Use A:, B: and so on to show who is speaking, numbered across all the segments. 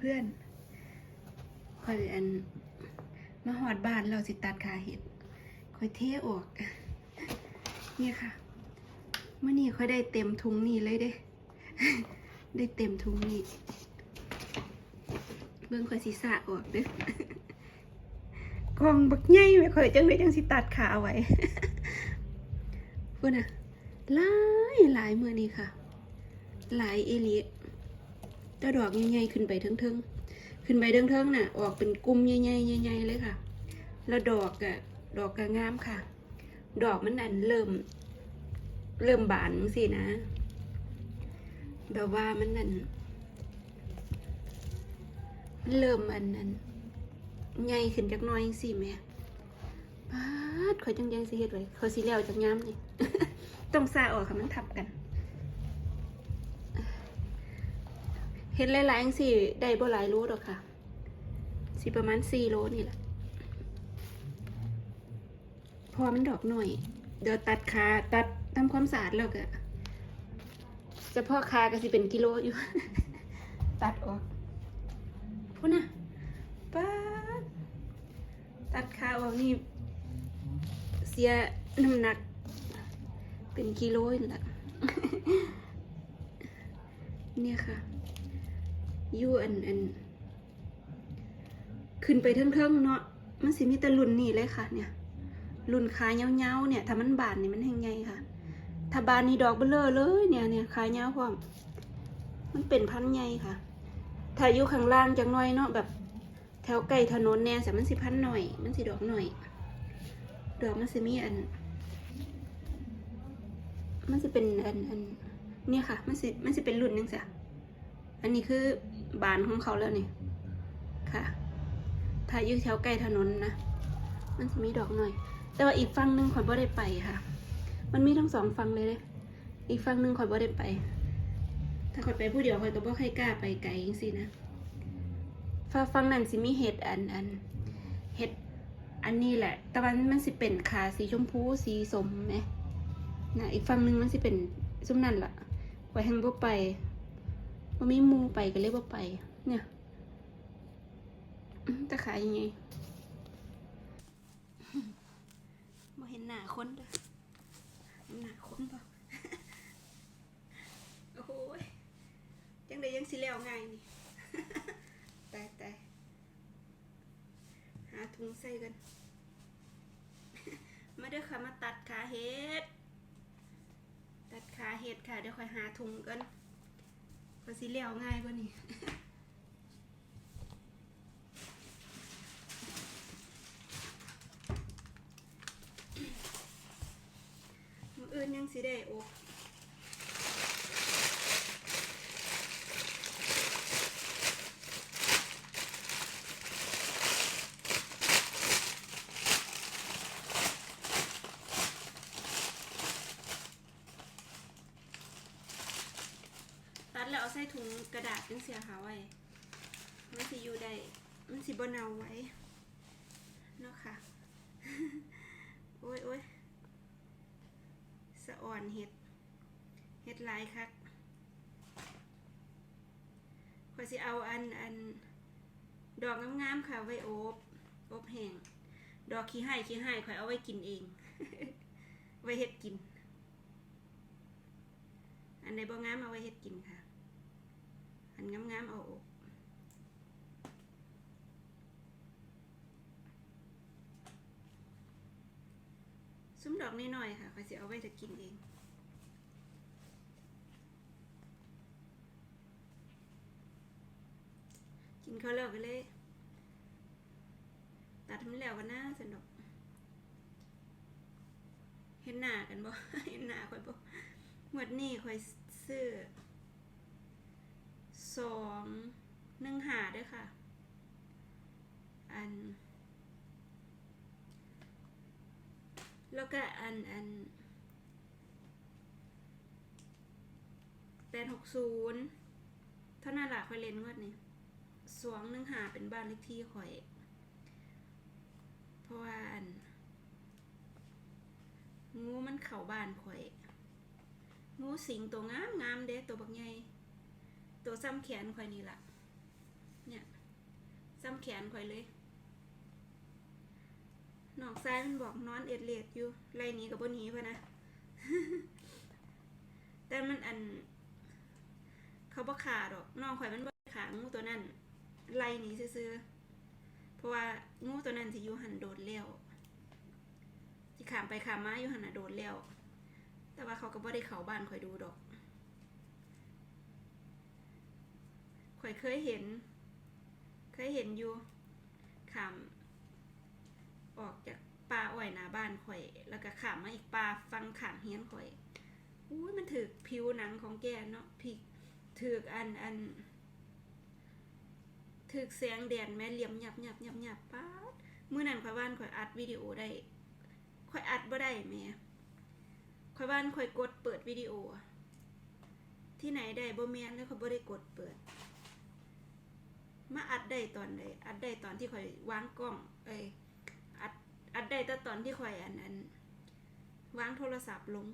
A: เพื่อนๆคอยอันมาหอดบ้านเราสิตัดขาเห็ดคอยเทออก เนี่ยค่ะเมื่อนี้คอยได้เต็มทุงนี่เลยเด้ ได้เต็มทุงนี่เบิ่งคอยสีสะออกเด้กล่องบักใหญ่ไว้คอยจังเลยจังสิตัดขาไว้พุ่นน่ะหลายหลายมือนี้ค่ะ หลายเอลี แต่ดอกใหญ่ๆขึ้นไปเทิงๆขึ้นไปเทิงๆน่ะ ออกเป็นกลุ่มใหญ่ๆใหญ่ๆเลยค่ะ แล้วดอกอะดอกก็งามค่ะ ดอกมันอันเริ่ม เริ่มบานสินะ แบบว่ามันนั่นมันเริ่มอันนั้นใหญ่ขึ้นจักหน้อยสิแม่ปาดข่อยจังยังสิเฮ็ดไว้เขาสิแล้วจักยามนี่ ต้องซาออกค่ะมันทับกัน เห็นหลายๆสิได้บ่หลายโลดอกค่ะ สิประมาณ4โลนี่แหละ พอมันดอกหน่อย เดี๋ยวตัดขาตัดทำความสะอาดแล้วก็เฉพาะคาก็สิเป็นกิโลอยู่ ตัดออกพูดนะป้าดตัดขาออกนี่ เสียน้ำหนัก เป็นกิโลนี่แหละเนี่ยค่ะ ยู่อันอันขึ้นไปเทิงๆเนาะมันสิมีแต่รุ่นนี่เลยค่ะ เนี่ย รุ่นขายเงาๆเนี่ยถ้ามันบานนี่มันแห้งไงค่ะ ถ้าบานนี่ดอกเบลอเลยเนี่ยเนี่ยขายเงาพร้อมมันเป็นพันธุ์ใหญ่ค่ะ ถ้าอยู่ข้างล่างจังหน่อยเนาะแบบ แถวไก่ถนนแน่แต่มันสิพันหน่อย มันสิดอกหน่อย ดอกมันสิมีอัน มันสิเป็นอันอันเนี่ยค่ะ มันสิมันสิเป็นรุ่นนึงจ้ะอันนี้คือ บานของเขาแล้วนี่ค่ะ ถ้าอยู่แถวไกล้ถนนนะ มันจะมีดอกหน่อย แต่ว่าอีกฝั่งหนึ่งข่อยบ่ได้ไปค่ะ มันมีทั้งสองฝั่งเลยเลยอีกฝั่งหนึ่งข่อยบ่ได้ไป ถ้าข่อยไปผู้เดียวข่อยก็บ่ใครกล้าไปไกลจังซี่นะฝั่งฝั่งนั้นสิมีเห็ดอันอันเห็ดอันนี้แหละ แต่วันมันสิเป็นขาสีชมพูสีสมไหมนะอีกฝั่งหนึ่งมันสิเป็นซุ้มนั่นล่ะข่อยแฮงบ่ไป บ่มีหมูไปก็เลยบ่ไป เนี่ยอืมจะขายยังไงบ่เห็นหน้าคนเด้อเห็นหน้าคนบ่โอ้โหยจังไดยังสิแล้วง่ายนี่ตายตายหาถุงใส่กัน มาเด้อค่ะมาตัดขาเห็ด ตัดขาเห็ดค่ะ เดี๋ยวค่อยหาถุงกัน ก็สิแล้วง่ายกว่านี้มื้ออื่นยังสิได้อก ตัดแล้วเอาใส่ถุงกระดาษจังเสียหาไว้มันสิอยู่ได้มันสิบ่เนาไว้เนาะค่ะ โอ้ยโอ้ยสะอ่อนเห็ด เห็ดลายคักข่อยสิเอาอันอัน ดอกงามๆค่ะ ไว้อบอบแห้งดอกขี้ไห้ขี้ไห้ข่อยเอาไว้กินเอง ไว้เฮ็ดกิน อันใดบ่งามเอาไว้เฮ็ดกินค่ะ อันงามๆเอาอบซุ้มดอกน,น้อยๆค่ะข่อยสิเอาไว้จะกินเองกินข้าวแล้วก็เลยตัดมันแล้วกันนะสนุกเห็นหน้ากันบ่ เห็นหน้าข่อยบ่หมดนี่ข่อยซื้อ สองหนึ่งหาด้วยค่ะ อัน แล้วก็อันอันแปดหกศูนย์เท่านั้นละค่อยเล่นงวดนี้สวงหนึ่งหาเป็นบ้านเลขที่ข่อย เพราะว่าอัน งูมันเข่าบ้านข่อย งูสิงตัวงามงามเด้ตัวบักใหญ่ ตัวซ้ำแขนข่อยนี่ละเนี่ยซ้ำแขนข่อยเลยนอกซ้ายมันบอกนอนเอ็ดเลดอยู่ไล่หนี้กับบนนี้พะนะ แต่มันอัน เขาบ่ขาดอกน้องข่อยมันบ่ขางูตัวนั้นไล่หนีซื่อเพราะว่างูตัวนั้นสิอยู่หันโดดแล้วสิขามไปขามมาอยู่หันโดดแล้วแต่ว่าเขาก็บ่ได้เขาบ้านข่อยดูดอก ข่อยเคยเห็น เคยเห็นอยู่ขามออกจากป่าอ้อยหน้าบ้านข่อย แล้วก็ขามมาอีกป่าฟังขามเฮียนข่อยอุ้ยมันถือผิวหนังของแกเนาะพิกถืออันอันถือแสงแดดแม่เหลี่ยมหยับหยับหยับหยับป๊าดมื้อนั้นข่อยว่านข่อยอัดวิดีโอได้ข่อยอัดบ่ได้แม่ข่อยว่านข่อยกดเปิดวิดีโอ ที่ไหนได้บ่แม่นแล้วข่อยบ่ได้กดเปิด มาอัดได้ตอนใดอัดได้ตอนที่ข่อยวางกล้อง เอ้ยอัดอัดได้แต่ตอนที่ข่อยอันอันวางโทรศัพท์ลง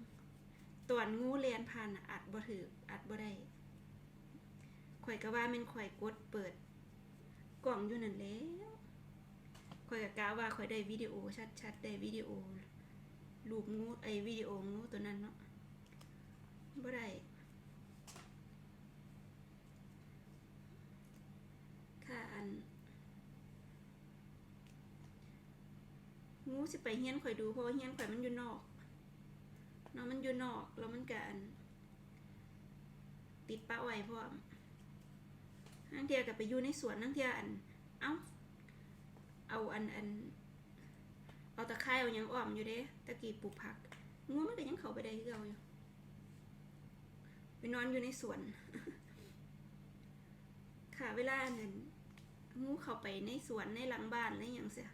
A: ตอนงูเลียนผ่านอัดบ่ถืออัดบ่ได้ข่อยก็ว่าม่นข่อยกดเปิด กล่องอยู่นั่นแล้วข่อยก็กะว่าข่อยได้วิดีโอชัดๆได้วิดีโอรูปงูไอ้วิดีโองูตัวนั้นเนาะบ่ได้ ค่ะอัน งสิไปเฮียนข่อยดูเพราะว่าเฮียนข่อยมันอยู่นอกเนาะมันอยู่นอกแล้วมันกัน ติดป้าไว้พร้อมนั่งเทียกับไปอยู่ในสวนนั่งเทียอัน เอ้า เอาอันอัน เอาตะไคร้เอายังอ้อมอยู่เด้ตะกี้ปลูกผักงูมันก็ยังเข้าไปได้คือเก่าอยู่ไปนอนอยู่ในสวน ค่ะเวลานั้นงูเข้าไปในสวนในหลังบ้านในอย่างเสีย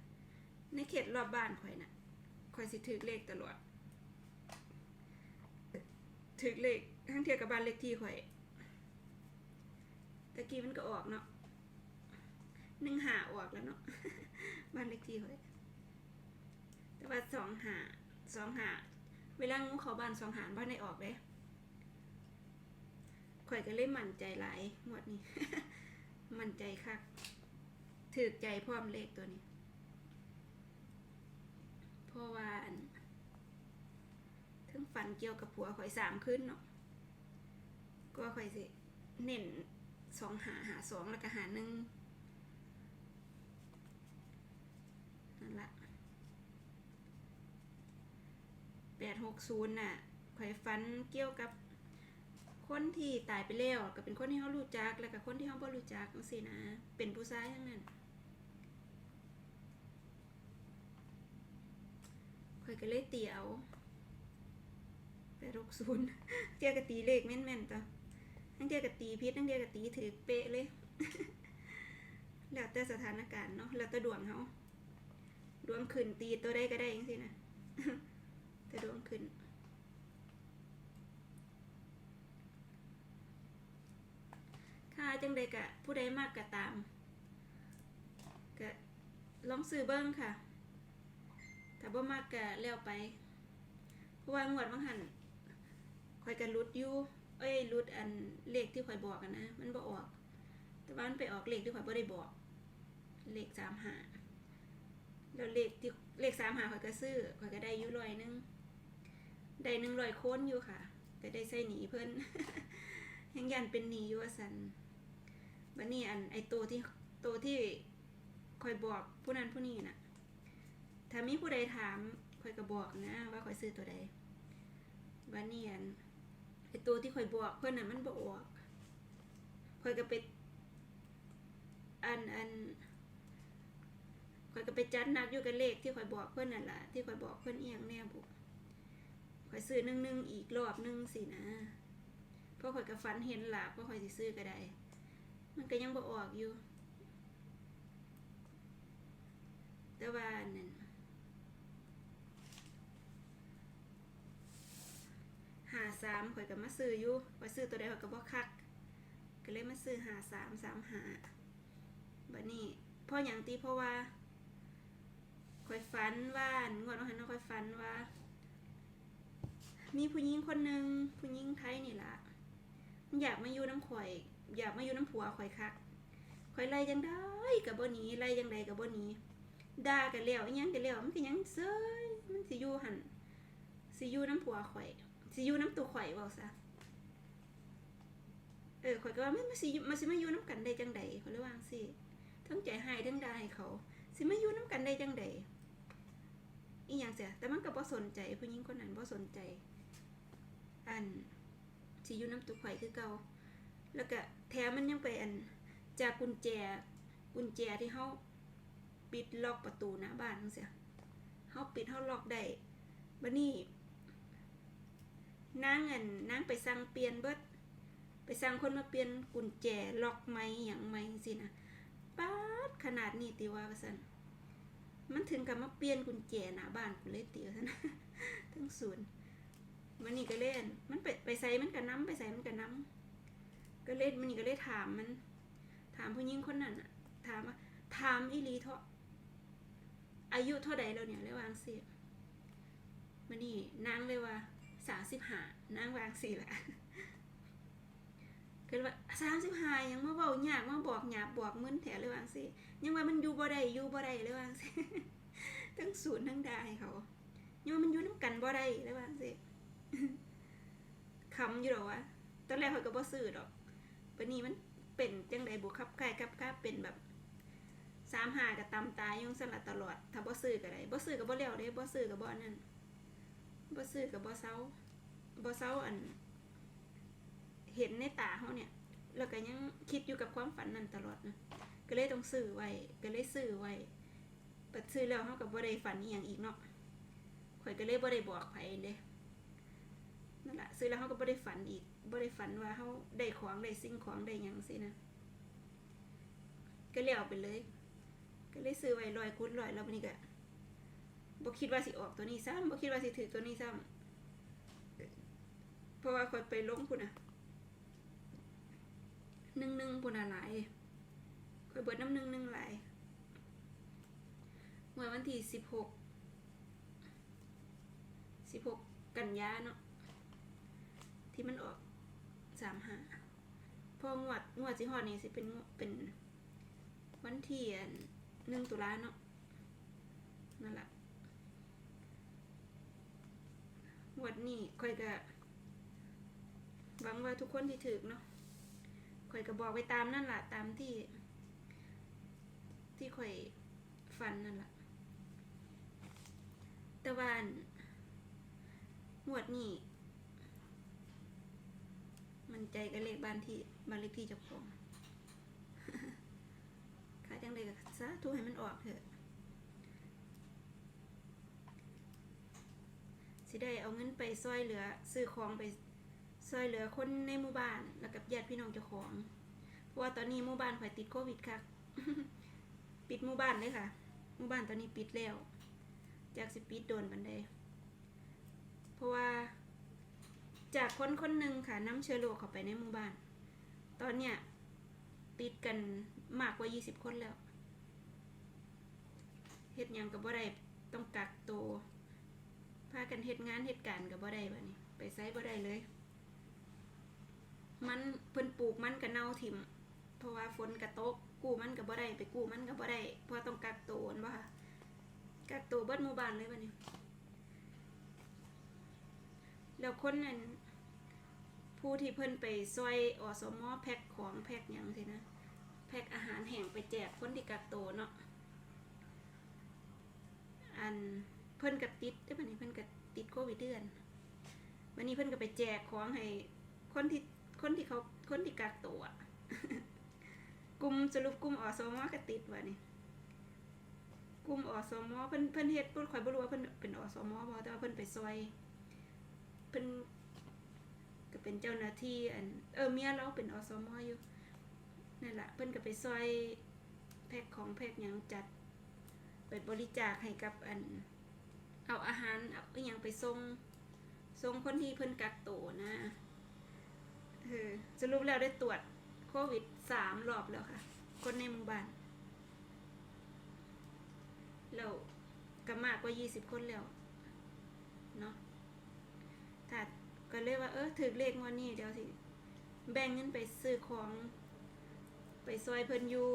A: ในเขตรอบบ้านข่อยน่ะข่อยสิถือเลขตลอดถือเลขทั้งเทียกับบ้านเลขที่ข่อยตะกี้มันก็ออกเนาะหนึ่งหาออกแล้วเนาะบ้านเลขที่ข่อยแต่ว่าสองหาสองหาเวลางูเขาบ้านสองหาบ้านได้ออกเลยข่อยก็เลยมั่นใจหลายงวดนี้ มั่นใจคักถือใจพร้อมเลขตัวนี้ ราะว่าอันถึงฝันเกี่ยวกับผัวข่อยสามขึ้นเนาะก็ข่อยสิเน้นสองหาหาสองแล้วก็หาหนึ่งนั่นละแปดหกศูนย์น่ะข่อยฝันเกี่ยวกับคนที่ตายไปแล้วก็เป็นคนที่เขารู้จักแล้วก็คนที่เขาบ่รู้จักจังซี่นะ เป็นผู้ชายทั้งนั้น ข่อยก็เลยตีเอาแปดหกศูนย์เทียกับตีเลขแม่นๆต่อทั้งเทียกับตีพิษทั้งเทียกับตีถือเป๊ะเลย แล้วแต่สถานการณ์เนาะ แล้วแต่ดวงเขาดวงขึ้นตีตัวใดก็ได้จังซี่นะแต่ดวงขึ้นค่ะจังใดกะผู้ใดมากกะตามกะลองซื้อเบิ้งค่ะ ถ้าบ่มากกะแล้วไป เพราะว่างวดบางหันข่อยกะรุดอยู่เอ้ยรุดอันเลขที่ข่อยบอกกันนะ มันบ่ออก แต่ว่ามันไปออกเลขที่ข่อยบ่ได้บอก เลขสามหาแล้วเลขที่เลขสามหาข่อยก็ซื้อข่อยก็ได้อยู่ร้อยหนึงได้หนึ่งร้อยโค้นอยู่ค่ะแต่ได้ใส่หนีเพิ่นยังยันเป็นหนีอยู่ว่าสันบันนี้อันไอตัวที่ตัวที่คอยบอกผู้นั้นผู้นี้น่ะ ถ้ามีผู้ใดถามคอยก็บอกนะว่าคอยซื้อตัวใดบันนี้อันไอตัวที่คอยบอกเพื่อนน่ะมันบออกคอยก็ไปอันอันคอยก็ไปจัดหนักอยู่กับเลขที่คอยบอกเพื่อนนั่นแหละที่คอยบอกเพื่อนเอียงแน่บุคอยซื้อหนึ่งหนึ่งอีกรอบหนึ่งสินะเพราะข่อยก็ฝันเห็นหลาบเพราะข่อยสิซื้อก็ได้ มันก็ยังบ่ออกอยู่ แต่ว่าอันนั่ หาสามข่อยก็มาซื้ออยู่ข่อยซื้อตัวใดข่อยก็บ่คัก ก็เลยมาซื้อหาสามสามหาบัดนี้พ่ออย่างตีเพราะว่าข่อยฝันว่างวดวันนั้นข่อยฝันว่า มีผู้หญิงคนหนึ่งผู้หญิงไทยนี่ละมันอยากมาอยู่น้ำข่อย อยากมาอยู่น้ำผัวข่อยคักข่อยไล่จังได้กับบ่นี้ไล่จังใดกับบ่นี้ด่ากันแล้วยังกันแล้วมันก็ยังเซยมันสิอยู่หันสิอยู่น้ำผัวข่อย สิอยู่น้ำตัวข่อยเว้าซะเออข่อยก็ว่ามันมันสิอยู่มันสิมาอยู่น้ำกันได้จังใดเข่อยเลยว่างซี่ทั้งใจให้ทั้งดาให้เขา สิมาอยู่น้ำกันได้จังใดอีหยังเสียแต่มันก็บ่สนใจผู้หญิงคนนั้นบ่สนใจ อันสิอยู่น้ำตัวข่อยคือเก่าแล้วก็แถมมันยังไปอันจากกุญแจกุญแจที่เขาปิดล็อกประตูหน้าบ้านจังเสียเขาปิดเขาล็อกได้บัดนี้ นางอันนางไปสั่งเปลี่ยนเบิดไปสั่งคนมาเปลี่ยนกุญแจล็อกไหมอย่างไหมสินะป๊าดขนาดนี้ติว่าว่าซั่นมันถึงกับมาเปลี่ยนกุญแจหน้าบ้านกูเลยติวสันทั้งศูนย์มันนี่ก็เล่น มันไปไปใส่มันก็น้ำไปใส่มันก็น้ำก็เล่นมันนี่ก็เลยถามมัน ถามผู้หญิงคนนั้นอะถามว่าถามอีลีเถอะอายุเท่าใดแล้วเนี่ยเลยวาจั่งสิมันนี่นางเลยว่า สามสิบห้านางวางสี่แหละก็เลยว่าสามสิบห้ายังมาเบาหยากมาบอกหยาบบอกมึนแถเลยวางสิยังว่ามันอยู่บ่ได้อยู่บ่ได้เลยวางสิทั้งศูนย์ทั้งได้เขายังว่ามันอยู่น้ำกันบ่ได้เลยวางสิคำอยู่หรอวะตอนแรกเขาก็บ่ซื้อดอกปานนี้มันเป็นจังใดบุคับใกล้กับค่าเป็นแบบสามหากับตำตายยุ่งสลัดตลอด ถ้าบ่ซื้อก็ได้บ่ซื้อก็บ่เลี้ยวเด้บ่ซื้อก็บ่อันนั้น บ่ซื้อก็บ่เซาบ่เซาอัน เห็นในตาเฮาเนี่ย แล้วก็ยังคิดอยู่กับความฝันนั้นตลอดนะก็เลยต้องซื้อไว้ก็เลยซื้อไว้ปัดซื้อแล้วเฮาก็บ่ได้ฝันอีหยังอีกเนาะข่อยก็เลยบ่ได้บอกไผเด้นั่นล่ะซื้อแล้วเฮาก็บ่ได้ฝันอีกบ่ได้ฝันว่าเฮาได้ของได้สิ่งของได้หยังสินะก็เลี้ยวไปเลย ก็เลยซื้อไว้ลอยกุดลอยแล้ววันนี้ก็ บ่คิดว่าสิออกตัวนี้ซ้ำบ่คิดว่าสิถือตัวนี้ซ้ำเพราะว่าคอยไปลงพุ่นน่ะหนึ่งหนึ่งพุ่นน่ะหลายคอยเบิดน้ำหนึ่งหนึ่งหลายเมื่อวันที่สิบหกสิบหกกันยาเนาะที่มันออกสามหาพองวดงวดสิฮอดนี่สิเป็นงวดเป็นวันที่อันหนึ่งตุลาเนาะนั่นแหละง วดนี้ค่อยก็หวังว่าทุกคนที่ถือเนาะค่อยก็บอกไปตามนั่นแหละตามที่ ที่ค่อยฟันนั่นแหละต่ว่าอันงวดนี้มันใจกับเลขบ้านที่บ้านเลขที่เจ้าของค่ะจังเลยก็สาธุให้มันออกเถอะ สิได้เอาเงินไปซอยเหลือซื้อของไปซอยเหลือคนในหมู่บ้านแล้วกับญาติพี่น้องเจ้าของ เพราะว่าตอนนี้หมู่บ้านข่อยติดโควิดค่ะปิดหมู่บ้านเลยค่ะหมู่บ้านตอนนี้ปิดแล้วจากสิปิดโดนบันไดเพราะว่าจากคนคนหนึ่งค่ะน้ำเชื้อโรคเข้าไปในหมู่บ้าน ตอนเนี้ยติดกันมากกว่า 20 คนแล้วเฮ็ดยังกับบ่ได้ต้องกักตัว พากันเฮ็ดงานเฮ็ดการกับบ่ได้บัดนี้ไปไสบ่ได้เลย มันเพิ่นปลูกมันก็เน่าถิ่ม เพราะว่าฝนกระตกกู้มันก็บ่ได้ไปกู้มันก็บ่ได้เพราะต้องกักตัวนั่นบ่ค่ะกักตัวเบิดหมู่บ้านเลยบัดนี้แล้วคนนั้นผู้ที่เพิ่นไปซอยอสมอแพ็คของแพ็คหยังสินะแพ็คอาหารแห้งไปแจกคนที่กักตัวเนาะอัน พิ่นกับติดได้ปะนี่เพิ่นกับติดโควิดเดือนวันนี้เพิ่นก็ไปแจกของให้คนที่คนที่เขาคนที่กักตัวกลุ่มสรุปกลุ่มอสมก็ติดวะนี่กลุ่มอสมเพิ่นเพิ่นเฮ็ดเพิ่นข่อยบ่รู้ว่าเพิ่นเป็นอสมบ่แต่ว่าเพิ่นไปซอยเพิ่นก็เป็นเจ้าหน้าที่อันเออเมียเราเป็นอสมอยู่นั่นแหละเพิ่นก็ไปซอยแพ็คของแพ็คหยังจัดไปบริจาคให้กับอัน เอาอาหารเอาอหยังไปส่งส่งคนที่เพิ่นกักตัวนะเออสรุปแล้วได้ตรวจโควิดสามรอบแล้วค่ะ คนในหมู่บ้านแล้วก็มากกว่ายี่สิบคนแล้วเนาะถ้าก็เลยว่าเออถือเลขวันนี้เดี๋ยวสิแบ่งเงินไปซื้อของ ไปซอยเพิ่นอยู่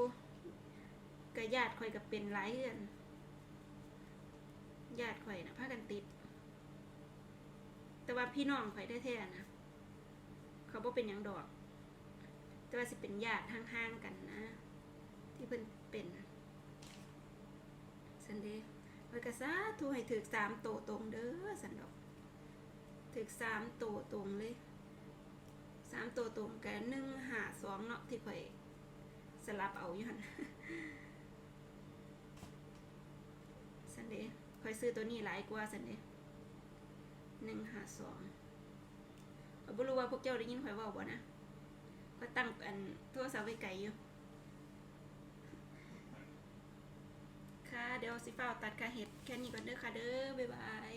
A: กับญาติข่อยกับเป็นหลายเฮือน ญาติข่อยนะพากันติด แต่ว่าพี่น้องข่อยแท้ๆนะเขาบ่เป็นยังดอก แต่ว่าสิเป็นญาติห่างๆกันนะ ที่เพิ่นเป็นสันเดย์ไว้กระซาทูให้ถึกสามโตวตรงเด้อสันดอกถึกสามโตวตรงเลยสามโตวตรงกันหนึ่งหาสองเนาะที่ข่อยสลับเอาอยู่หันเดย์ข่ อยซื้อตัวนี้หลายกว่าสันเดย์หนึ่งหาสองข่อยบ่รู้ว่าพวกเจ้าได้ยินข่อยเว่าบ่นะก็ตั้งอันโทรศัพท์ไว้ไกลอยู่ ค่ะ เดี๋ยวสิฟ้าวตัดค่ะเห็ดแค่นี้ก่อนเด้อค่ะเด้อ บ๊ายบาย